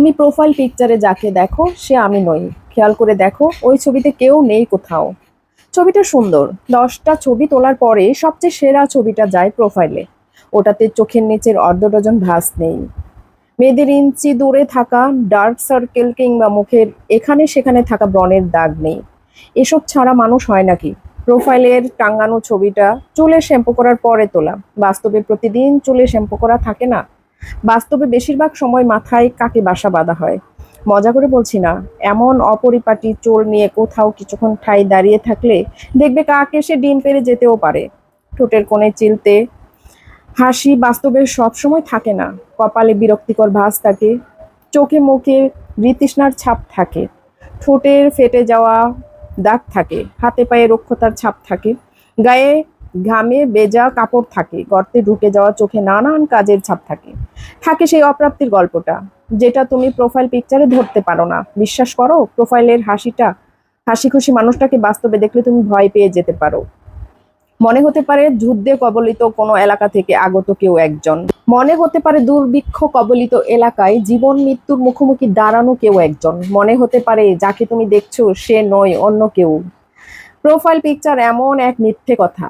তুমি প্রোফাইল পিকচারে যাকে দেখো, সে আমি নই। খেয়াল করে দেখো, ওই ছবিতে কেউ নেই কোথাও। ছবিটা সুন্দর। দশটা ছবি তোলার পরে সবচেয়ে সেরা ছবিটা যায় প্রোফাইলে ওটাতে চোখের নিচের অর্ধ ডজন ভাস নেই। মেয়েদের ইঞ্চি দূরে থাকা ডার্ক সার্কেল কিংবা মুখের এখানে সেখানে থাকা ব্রণের দাগ নেই। এসব ছাড়া মানুষ হয় নাকি? প্রোফাইলের টাঙ্গানো ছবিটা চুলে শ্যাম্পু করার পরে তোলা। বাস্তবে প্রতিদিন চুলে শ্যাম্পু করা থাকে না? বাস্তবে বেশিরভাগ সময় মাথায় কাকে বাসা বাঁধা হয়। মজা করে বলছি না, এমন অপরিপাটি চোর নিয়ে কোথাও কিছুক্ষণ ঠাই দাঁড়িয়ে থাকলে দেখবে কাক এসে ডিম পেরে যেতেও পারে। ঠোঁটের কোণে চিলতে হাসি বাস্তবে সবসময় থাকে না, কপালে বিরক্তিকর ভাস থাকে, চোখে মুখে বৃতৃষ্ণার ছাপ থাকে, ঠোঁটের ফেটে যাওয়া দাগ থাকে, হাতে পায়ে রক্ষতার ছাপ থাকে, গায়ে ঘামে বেজা কাপড় থাকে, গর্তে ঢুকে যাওয়া চোখে নানান কাজের ছাপ থাকে। থাকে সেই অপ্রাপ্তির গল্পটা, যেটা তুমি প্রোফাইল পিকচারে ধরতে পারো না। বিশ্বাস করো প্রোফাইলের হাসিটা হাসি খুশি মানুষটাকে বাস্তবে দেখলে তুমি ভয় পেয়ে যেতে পারো। মনে হতে পারে যুদ্ধে কবলিত কোনো এলাকা থেকে আগত কেউ একজন। মনে হতে পারে দুর্ভিক্ষ কবলিত এলাকায় জীবন মৃত্যুর মুখোমুখি দাঁড়ানো কেউ একজন। মনে হতে পারে যাকে তুমি দেখছ সে নয় অন্য কেউ। প্রোফাইল পিকচার এমন এক মিথ্যে কথা।